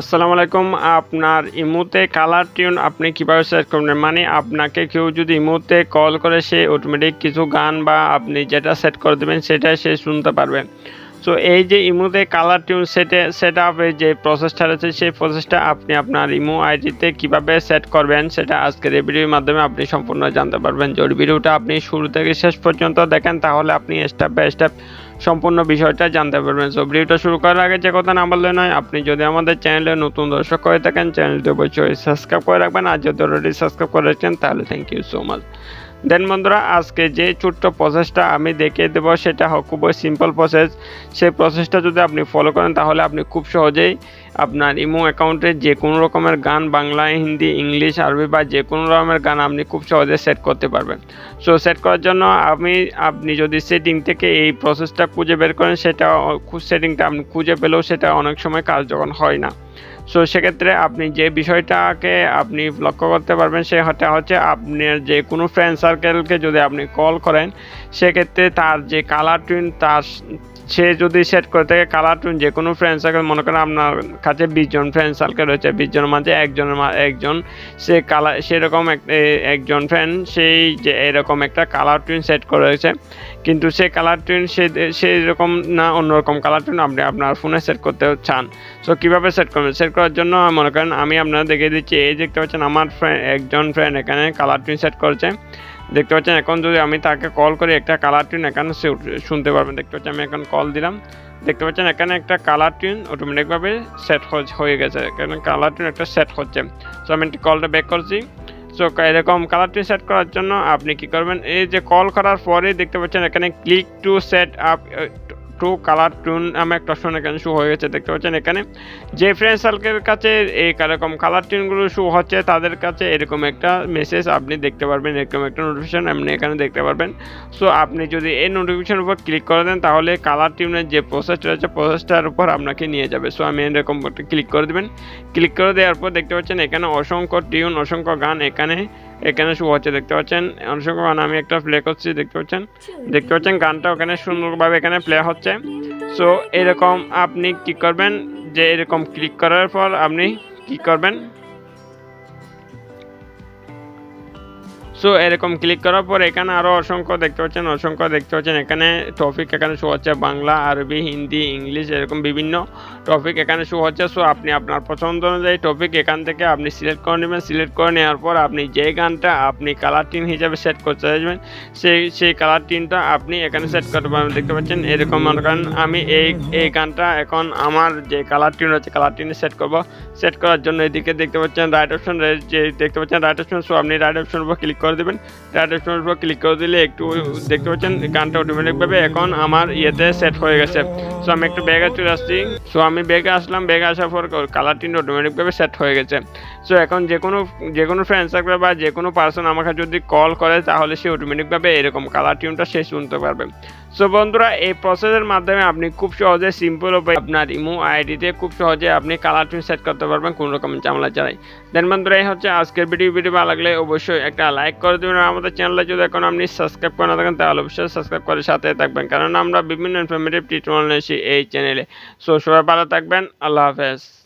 আসসালামু আলাইকুম, আপনার ইমোতে কালার টিউন আপনি কীভাবে সেট করবেন? মানে আপনাকে কেউ যদি ইমোতে কল করে, সে অটোমেটিক কিছু গান বা আপনি যেটা সেট করে দেবেন, সেটা সে শুনতে পারবে। সো এই যে ইমোতে কালার টিউন সেটে সেট আপের যে প্রসেসটা রয়েছে সেই প্রসেসটা আপনি আপনার ইমো আইডিতে কীভাবে সেট করবেন, সেটা আজকের এই ভিডিওর মাধ্যমে আপনি সম্পূর্ণ জানতে পারবেন। যদি ভিডিওটা আপনি শুরু থেকে শেষ পর্যন্ত দেখেন, তাহলে আপনি স্টেপ বাই স্টেপ সম্পূর্ণ বিষয়টা জানতে পারবেন। সো ভিডিওটা শুরু করার আগে যে কথা না বললে নয়, আপনি যদি আমাদের চ্যানেলে নতুন দর্শক হয়ে থাকেন চ্যানেলটি অবশ্যই সাবস্ক্রাইব করে রাখবেন। আর যদি অলরেডি সাবস্ক্রাইব করে রাখছেন তাহলে thank you so much then বন্ধুরা, আজকে যে ছোট্ট প্রসেসটা আমি দেখিয়ে দেবো, সেটা খুবই সিম্পল প্রসেস সেই প্রসেসটা যদি আপনি ফলো করেন, তাহলে আপনি খুব সহজেই আপনার ইমো অ্যাকাউন্টে যে কোনো রকমের গান, বাংলা, হিন্দি, ইংলিশ, আরবি বা যে কোনো রকমের গান আপনি খুব সহজে সেট করতে পারবেন। সো সেট করার জন্য আমি, আপনি যদি সেটিং থেকে এই প্রসেসটা খুঁজে বের করেন, সেটা, সেটিংটা আপনি খুঁজে পেলেও সেটা অনেক সময় কার্যকর হয় না। সো সেক্ষেত্রে আপনি যে বিষয়টাকে আপনি লক্ষ্য করতে পারবেন, সেটা হচ্ছে আপনার যে কোনো ফ্রেন্ড সার্কেলকে যদি আপনি কল করেন, সেক্ষেত্রে তার যে কালার টুইন তার সে যদি সেট করে থাকে কালার টুন যে কোনো ফ্রেন্ড সার্কেল মনে করেন আপনার কাছে বিশ জন ফ্রেন্ড সার্কেল রয়েছে, বিশ জনের মাঝে একজনের একজন, সে কালার সেরকম এক- একজন ফ্রেন্ড সেই যে এরকম একটা কালার টুন সেট করে রয়েছে। কিন্তু সে কালার টুন সে সেই রকম না অন্যরকম কালার টুন আপনি আপনার ফোনে সেট করতে চান। সো কীভাবে সেট করবেন? সেট করার জন্য মনে করেন আমি আপনারা দেখিয়ে দিচ্ছি, এই দেখতে পাচ্ছেন আমার ফ্রেন্ড একজন ফ্রেন্ড এখানে কালার টুন সেট করেছে। দেখতে পাচ্ছেন, এখন যদি আমি তাকে কল করি, একটা কালার টিউন এখানে শুনতে পারবেন। দেখতে পাচ্ছেন, আমি এখন কল দিলাম। দেখতে পাচ্ছেন, এখানে একটা কালার টিউন অটোমেটিকভাবে সেট হয়ে গেছে। এখানে কালার টিউন একটা সেট হচ্ছে। সো আমি কলটা ব্যাক করছি। সো এরকম কালার টিউন সেট করার জন্য আপনি কি করবেন? এই যে কল করার পরে দেখতে পাচ্ছেন, এখানে click to set up to colour tune আমার একটা অপশন এখানে শো হয়ে গেছে, দেখতে পাচ্ছেন এখানে? যে ফ্রেন্ড সার্কেলের কাছে এই এরকম কালার টিনগুলো শু হচ্ছে, তাদের কাছে এরকম একটা মেসেজ আপনি দেখতে পারবেন, এরকম একটা নোটিফিকেশন আপনি এখানে দেখতে পারবেন। সো আপনি যদি এই নোটিফিকেশনের উপর ক্লিক করে দেন, তাহলে কালার টিউনের যে প্রসেসটা রয়েছে প্রসেসটার উপর আপনাকে নিয়ে যাবে। সো আমি এরকম ক্লিক করে দেবেন। ক্লিক করে দেওয়ার পর দেখতে পাচ্ছেন এখানে অসংখ্য টিউন অসংখ্য গান এখানে এখানে শো হচ্ছে, দেখতে পাচ্ছেন? অনুসরণ আমি একটা প্লে করছি, দেখতে পাচ্ছেন? দেখতে পাচ্ছেন, গানটা ওখানে সুন্দরভাবে এখানে প্লে হচ্ছে। সো এরকম আপনি কি করবেন, যে এরকম ক্লিক করার পর আপনি কি করবেন? সো এরকম ক্লিক করার পর এখানে আরও অসংখ্য দেখতে পাচ্ছেন, অসংখ্য দেখতে পাচ্ছেন। এখানে টপিক এখানে শো হচ্ছে বাংলা, আরবি, হিন্দি, ইংলিশ এরকম বিভিন্ন টপিক এখানে শো হচ্ছে। সো আপনি আপনার পছন্দ অনুযায়ী টপিক এখান থেকে আপনি সিলেক্ট করে নেবেন। সিলেক্ট করে নেওয়ার পর আপনি যে গানটা আপনি কালার টিন হিসাবে সেট করতে চাইবেন, সেই সেই কালার টিনটা আপনি এখানে সেট করতে পারবেন। দেখতে পাচ্ছেন, এরকম মনে করেন আমি এই এই গানটা এখন আমার যে কালার টিন রয়েছে কালার টিনে সেট করব। সেট করার জন্য এদিকে দেখতে পাচ্ছেন রাইট অপশন যে দেখতে পাচ্ছেন রাইট অপশন সো আপনি রাইট অপশন উপর ক্লিক করে দেবেন। ট্রাডিশনাল উপর ক্লিক করে দিলে একটু দেখতে পাচ্ছেন, গানটা অটোমেটিকভাবে এখন আমার ইয়েতে সেট হয়ে গেছে। সো আমি একটু ব্যাগে চলে আসছি। সো আমি ব্যাগে আসলাম। ব্যাগে আসার পর কালার টিন অটোমেটিকভাবে সেট হয়ে গেছে। সো এখন যে কোনো যে কোনো ফ্রেন্ড সার্কেল বা যে কোনো পার্সন আমাকে যদি কল করে, তাহলে সে অটোমেটিকভাবে এরকম কালার টিউনটা সে শুনতে পারবে। সো বন্ধুরা, এই প্রসেসের মাধ্যমে আপনি খুব সহজে সিম্পল উপায় আপনার ইমো আইডিতে খুব সহজে আপনি কালার টিউন সেট করতে পারবেন, কোনো রকম ঝামেলা ছাড়াই। দেন বন্ধুরা, এই হচ্ছে আজকের ভিডিও ভিডিও ভালো লাগলে অবশ্যই একটা লাইক করে দেবেন আমাদের চ্যানেলে যদি এখন আপনি সাবস্ক্রাইব করে না থাকেন, তাহলে অবশ্যই সাবস্ক্রাইব করে সাথে থাকবেন। কারণ আমরা বিভিন্ন ইনফরমেটিভ টিউটোরিয়াল এসেছি এই চ্যানেলে সো সবাই ভালো থাকবেন। আল্লাহ হাফেজ।